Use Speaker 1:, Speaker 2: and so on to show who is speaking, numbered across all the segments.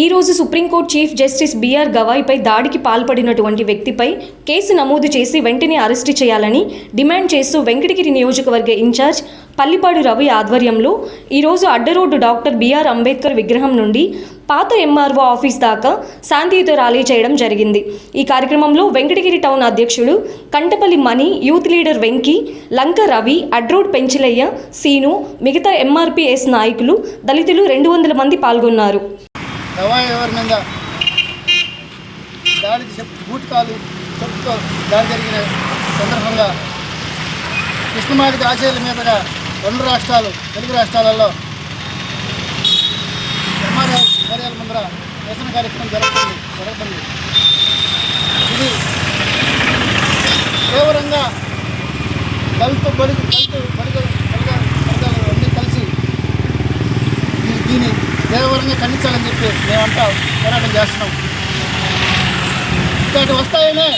Speaker 1: ఈరోజు supreme court chief justice B R గవాయ్పై దాడికి పాల్పడినటువంటి వ్యక్తిపై కేసు నమోదు చేసి వెంటనే అరెస్టు చేయాలని డిమాండ్ చేస్తూ వెంకటగిరి నియోజకవర్గ ఇన్ఛార్జ్ పల్లిపాడు రవి ఆధ్వర్యంలో ఈరోజు అడ్డరోడ్డు డాక్టర్ బీఆర్ అంబేద్కర్ విగ్రహం నుండి పాత ఎంఆర్ఓ ఆఫీస్ దాకా శాంతియుత ర్యాలీ చేయడం జరిగింది. ఈ కార్యక్రమంలో వెంకటగిరి టౌన్ అధ్యక్షుడు కంటపల్లి మణి యూత్ లీడర్ వెంకీ లంక రవి అడ్రోడ్ పెంచిలయ్య సీను మిగతా ఎంఆర్పీఎస్ నాయకులు దళితులు రెండు వందల మంది పాల్గొన్నారు.
Speaker 2: దవా ఎవరి మీద దాడికి చెప్ చెప్పుతో దాడి జరిగిన సందర్భంగా కృష్ణమాదిక ఆశయాల మీదుగా రెండు రాష్ట్రాలు తెలుగు రాష్ట్రాలలో ఎంఆర్ఐ కార్యాల ముందర నిరసన కార్యక్రమం జరుగుతుంది. జరుగుతుంది. ఇది తీవ్రంగా దళిత బడుగు దళిత బడుగు వర్గ కలిసి దీని దేవవరంగా ఖండించాలని చెప్పి మేమంతా పోరాటం చేస్తున్నాం. ఇక్కడికి వస్తాయనే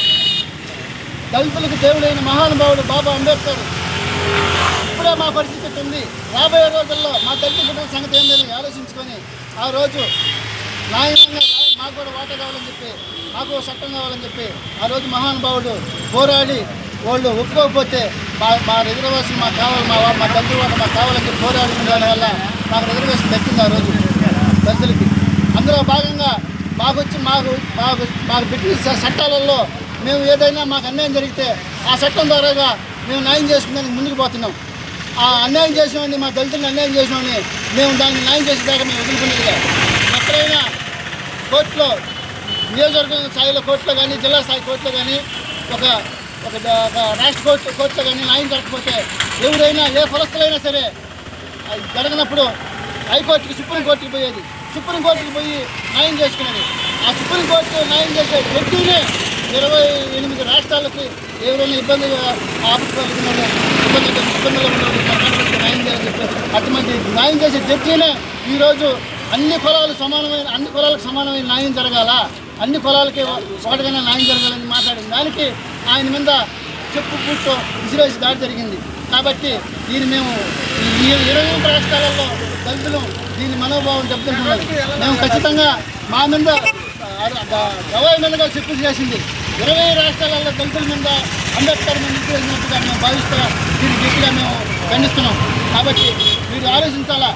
Speaker 2: దళితులకు దేవుడైన మహానుభావుడు బాబా అంబేద్కర్. ఇప్పుడే మా పరిస్థితి ఉంది రాబోయే రోజుల్లో మా దళిత కుటుంబ సంగతి ఏందని ఆలోచించుకొని ఆ రోజు న్యాయంగా మాకు కూడా వాటా కావాలని చెప్పి మాకు చట్టం కావాలని చెప్పి ఆ రోజు మహానుభావుడు పోరాడి వాళ్ళు ఒప్పుకోకపోతే మా మా రిజర్వేషన్ మాకు కావాలి మా మా దళిత వాళ్ళు మాకు కావాలని చెప్పి పోరాడిన దానివల్ల మాకు రిజర్వేషన్ దక్కింది ఆ రోజు. దళితులకి అందులో భాగంగా మాకు వచ్చి మాకు మాకు మాకు పెట్టిన చట్టాలలో మేము ఏదైనా మాకు అన్యాయం జరిగితే ఆ చట్టం ద్వారాగా మేము న్యాయం చేసుకునేందుకు ముందుకు పోతున్నాం. ఆ అన్యాయం చేసినవని మా దళితులను అన్యాయం చేసినవని మేము దాన్ని న్యాయం చేసేదాకా మేము వదులుకునేదిగా ఎక్కడైనా కోర్టులో నియోజకవర్గం స్థాయిలో కోర్టులో కానీ జిల్లా స్థాయి కోర్టులో కానీ ఒక ఒక రాష్ట్ర కోర్టు కోర్టులో కానీ న్యాయం జరగకపోతే ఎవరైనా ఏ ఫలస్తులైనా సరే అది జరగనప్పుడు హైకోర్టుకి సుప్రీంకోర్టుకి పోయేది. సుప్రీంకోర్టుకి పోయి న్యాయం చేసుకునేది. ఆ సుప్రీంకోర్టు న్యాయం చేసే వ్యక్తినే ఇరవై ఎనిమిది రాష్ట్రాలకి ఎవరైనా ఇబ్బంది ఆపత్తున్నారు ఇబ్బంది ఇబ్బందులు కర్ణాటకకి న్యాయం చేయాలని చెప్పి అటువంటి న్యాయం చేసే జడ్జీనే ఈరోజు అన్ని కులాలు సమానమైన అన్ని కులాలకు సమానమైన న్యాయం జరగాల? అన్ని కులాలకి ఒకటిగానే న్యాయం జరగాలని మాట్లాడింది దానికి ఆయన మీద చెప్పు పూర్తో విసిరేసి దాడి జరిగింది. కాబట్టి దీన్ని మేము ఈ ఇరవై రాష్ట్రాలలో దళితులు దీని మనోభావం దెబ్బతింటున్నారు మేము ఖచ్చితంగా మా మీద గవాయి మీదుగా చెప్పు చేసింది. ఇరవై రాష్ట్రాలలో దళితుల మీద అంబేద్కర్ మీద మేము భావిస్తూ దీన్ని గట్టిగా మేము ఖండిస్తున్నాం. కాబట్టి మీరు ఆలోచించాలా?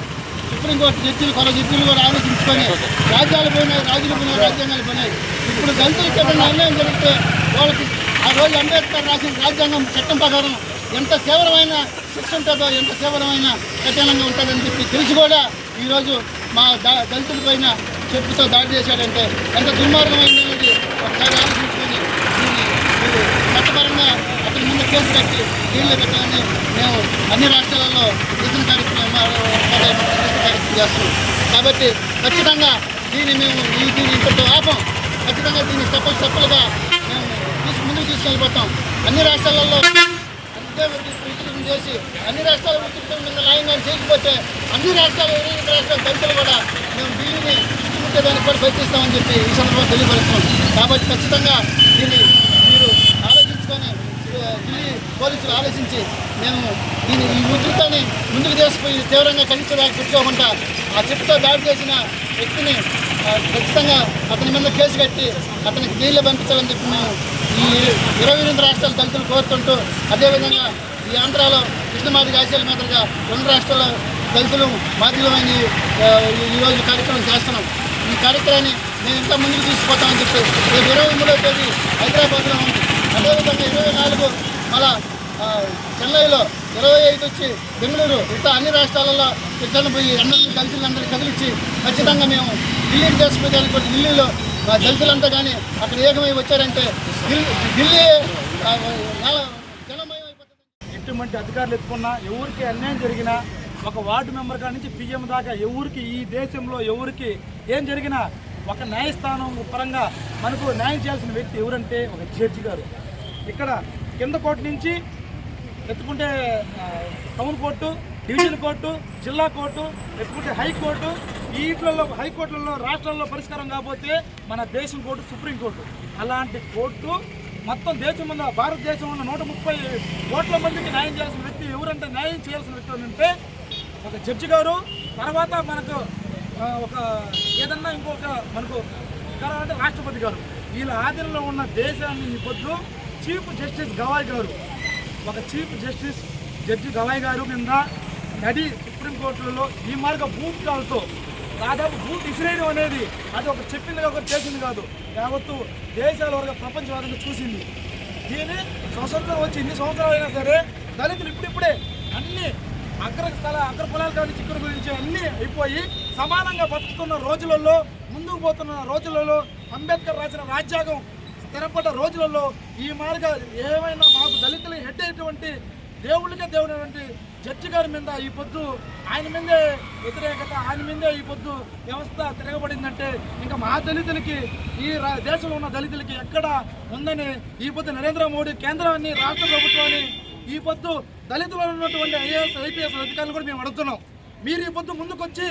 Speaker 2: సుప్రీంకోర్టు జడ్జీలు కొర జడ్జీలు కూడా ఆలోచించుకొని రాజ్యాలు పోయినాయి రాజులు పోయినాయి రాజ్యాంగాలు పోయినాయి. ఇప్పుడు దళితులకి ఏదైనా అన్యాయం జరిగితే వాళ్ళకి ఆ రోజు అంబేద్కర్ రాసిన రాజ్యాంగం చట్టం ప్రకారం ఎంత సేవరమైన శిక్ష ఉంటుందో ఎంత సేవరమైన కఠినంగా ఉంటుందని చెప్పి తెలిసి కూడా ఈరోజు మా ద దళితుల పైన చెప్పుతో దాడి చేశాడంటే ఎంత దుర్మార్గమైంది అనేది ఒకసారి ఆలోచించుకొని చట్టపరంగా అతని ముందు కేసు కట్టి దీనిలో పెట్టాలని మేము అన్ని రాష్ట్రాలలో నిధుల కార్యక్రమం కార్యక్రమం చేస్తున్నాం. కాబట్టి ఖచ్చితంగా దీన్ని మేము ఈ దీన్ని ఇంతటితో ఆపం. ఖచ్చితంగా దీన్ని స్టెప్పులు స్టెప్పులుగా మేము తీసు ముందుకు తీసుకెళ్ళిపోతాం. అన్ని రాష్ట్రాలలో అంతే విస్తృతం చేసి అన్ని రాష్ట్రాల విస్తృతం మీద న్యాయంగా చేయకపోతే అన్ని రాష్ట్రాల ఇరవై రాష్ట్రాల దళితులు కూడా మేము ఢిల్లీని దానికి కూడా ప్రయత్నిస్తామని చెప్పి ఈ సందర్భంగా తెలియపరుస్తున్నాం. కాబట్టి ఖచ్చితంగా దీన్ని మీరు ఆలోచించుకొని ఆ, ఢిల్లీ పోలీసులు ఆలోచించి మేము దీన్ని ఈ ముద్రతోని ముందుకు తీసుకుపోయి తీవ్రంగా ఖండించడానికి పెట్టుకోకుండా ఆ చెట్టుతో దాడి చేసిన వ్యక్తిని ఖచ్చితంగా అతని మీద కేసు కట్టి అతనికి జైల్లో పంపించాలని చెప్పి మేము ఈ ఇరవై ఎనిమిది రాష్ట్రాల దళితులు కోరుతుంటూ అదేవిధంగా ఈ ఆంధ్రాలో కృష్ణమాది ఆశయాల మీదుగా రెండు రాష్ట్రాల దళితులు మాధ్యమైన ఈరోజు కార్యక్రమం చేస్తున్నాం. ఈ కార్యక్రమాన్ని నేను ఇంకా ముందుకు తీసుకుపోతామని చెప్పి రేపు ఇరవై మూడో తేదీ హైదరాబాద్లో ఉంది. అదేవిధంగా ఇరవై నాలుగు మళ్ళా చెన్నైలో ఇరవై ఐదు వచ్చి బెంగళూరు ఇట్లా అన్ని రాష్ట్రాలలో ఇద్దరు పోయి అందరినీ దళితులందరినీ కదిలిచ్చి ఖచ్చితంగా మేము ఢిల్లీకి చేసుకునేదానికి కూడా ఢిల్లీలో మా దళితులంతా కానీ అక్కడ ఏకమై వచ్చారంటే ఢిల్లీ జనమయం
Speaker 3: ఎటువంటి అధికారులు ఎత్తుకున్నా ఎవరికి అన్యాయం జరిగినా ఒక వార్డు మెంబర్ కాడి నుంచి పిఎం దాకా ఎవరికి ఈ దేశంలో ఎవరికి ఏం జరిగినా ఒక న్యాయస్థానం పరంగా మనకు న్యాయం చేయాల్సిన వ్యక్తి ఎవరంటే ఒక జడ్జి గారు. ఇక్కడ కింద కోర్టు నుంచి ఎత్తుకుంటే టౌన్ కోర్టు డివిజన్ కోర్టు జిల్లా కోర్టు ఎత్తుకుంటే హైకోర్టు వీటిలలో హైకోర్టులలో రాష్ట్రాల్లో పరిష్కారం కాకపోతే మన దేశం కోర్టు సుప్రీంకోర్టు అలాంటి కోర్టు మొత్తం దేశం ఉన్న భారతదేశం ఉన్న నూట ముప్పై కోట్ల మందికి న్యాయం చేయాల్సిన వ్యక్తి ఎవరంటే న్యాయం చేయాల్సిన వ్యక్తి అంటే ఒక జడ్జి గారు. తర్వాత మనకు ఒక ఏదన్నా ఇంకొక మనకు గారు అంటే రాష్ట్రపతి గారు. వీళ్ళ ఆధీనంలో ఉన్న దేశాన్ని ఈ చీఫ్ జస్టిస్ గవాయ్ గారు. ఒక చీఫ్ జస్టిస్ జడ్జి గవాయ్ గారు కింద నడి సుప్రీంకోర్టులలో ఈ మార్గ బూట్ కాల్తో దాదాపు భూమి ఇసిరేయడం అనేది అది ఒక చెప్పింది ఒక చేసింది కాదు. యావత్తు దేశాల వరకు ప్రపంచవ్యాప్తంగా చూసింది. దీని స్వతంత్రం వచ్చి ఇన్ని సంవత్సరాలు అయినా సరే దళితులు ఇప్పుడిప్పుడే అన్ని అగ్ర స్థల అగ్ర పొలాల కానీ చిక్కుడు గురించి అన్నీ అయిపోయి సమానంగా బతుకుతున్న రోజులలో ముందుకు పోతున్న రోజులలో అంబేద్కర్ రాసిన రాజ్యాంగం తెరపడ్డ రోజులలో ఈ మార్గ ఏమైనా మాకు దళితులు ఎట్టేటువంటి దేవుళ్ళకే దేవుడైనటువంటి జడ్జి గారి మీద ఈ పొద్దు ఆయన మీదే వ్యతిరేకత ఆయన మీదే ఈ పొద్దు వ్యవస్థ తిరగబడిందంటే ఇంకా మా దళితులకి ఈ రా- దేశంలో ఉన్న దళితులకి ఎక్కడ ఉందని ఈ పొద్దు నరేంద్ర మోడీ కేంద్రాన్ని రాష్ట్ర ప్రభుత్వాన్ని ఈ పొద్దు దళితులలో ఉన్నటువంటి ఐఏఎస్ ఐపీఎస్ అధికారులు కూడా మేము అడుగుతున్నాం. మీరు ఈ పొద్దు ముందుకొచ్చి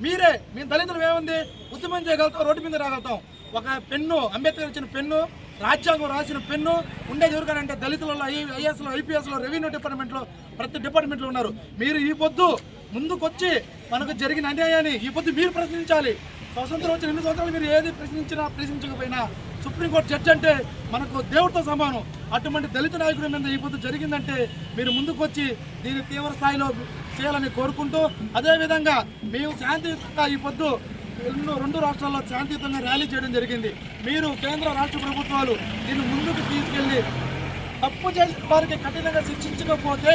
Speaker 3: మీరే మీ దళితులు ఏముంది? ఉద్యమం చేయగలుగుతాం రోడ్డు మీద రాగలుగుతాం. ఒక పెన్ను అంబేద్కర్ ఇచ్చిన పెన్ను రాజ్యాంగం రాసిన పెన్ను ఉండేది ఎవరికనంటే దళితులలో ఐఏఎస్లో ఐపీఎస్లో రెవెన్యూ డిపార్ట్మెంట్లో ప్రతి డిపార్ట్మెంట్లో ఉన్నారు. మీరు ఈ పొద్దు ముందుకొచ్చి మనకు జరిగిన అన్యాయాన్ని ఈ పొద్దు మీరు ప్రశ్నించాలి. స్వతంత్రం వచ్చిన ఎన్ని సంవత్సరాలు మీరు ఏది ప్రశ్నించినా ప్రశ్నించకపోయినా సుప్రీంకోర్టు జడ్జి అంటే మనకు దేవుడితో సమానం. అటువంటి దళిత నాయకుడి మీద ఈ పొద్దు జరిగిందంటే మీరు ముందుకు వచ్చి దీన్ని తీవ్ర స్థాయిలో చేయాలని కోరుకుంటూ అదేవిధంగా మేము శాంతియుతంగా ఈ పొద్దు ఎన్నో రెండు రాష్ట్రాల్లో శాంతియుతంగా ర్యాలీ చేయడం జరిగింది. మీరు కేంద్ర రాష్ట్ర ప్రభుత్వాలు దీన్ని ముందుకు తీసుకెళ్ళి తప్పు చేసిన వారికి కఠినంగా శిక్షించకపోతే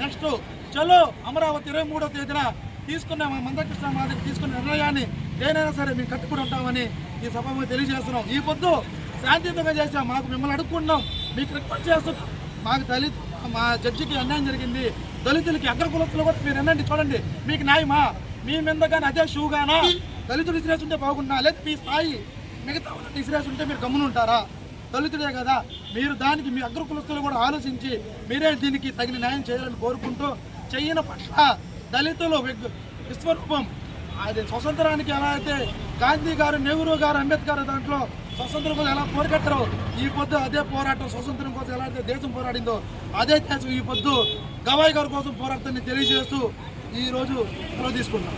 Speaker 3: నెక్స్ట్ చలో అమరావతి ఇరవై మూడో తేదీన తీసుకున్న మా మందకృష్ణ మాదిరి తీసుకున్న నిర్ణయాన్ని దేనైనా సరే మేము కట్టుకుని ఉంటామని ఈ సభ తెలియజేస్తున్నాం. ఈ పొద్దు శాంతియుతంగా చేసాం మాకు మిమ్మల్ని అడుగుకుంటున్నాం మీకు రిక్వెస్ట్ చేస్తున్నాం. మాకు దళిత మా జడ్జికి అన్యాయం జరిగింది. దళితులకి అగ్రకులస్తులు కూడా మీరు ఎన్నండి చూడండి. మీకు న్యాయమా? మీ మీద కానీ అదే షూగానా? గానా ఇసిరేసి ఉంటే బాగున్నా లేదు మీ స్థాయి మిగతా వాళ్ళని ఇసిరేసి ఉంటే మీరు గమ్మునుంటారా? దళితుడే కదా. మీరు దానికి మీ అగ్ర కులస్తులు కూడా ఆలోచించి మీరే దీనికి తగిన న్యాయం చేయాలని కోరుకుంటూ చేయన పట్ల దళితులు విశ్వరూపం. అది స్వతంత్రానికి ఎలా అయితే గాంధీ గారు నెహ్రూ గారు అంబేద్కర్ దాంట్లో స్వతంత్రం కోసం ఎలా పోరాటారో ఈ పొద్దు అదే పోరాటం స్వతంత్రం కోసం ఎలా అయితే దేశం పోరాడిందో అదే దేశం ఈ పొద్దు గవాయి గారి కోసం పోరాటాన్ని తెలియజేస్తూ ఈ రోజు సెలవు తీసుకుంటాం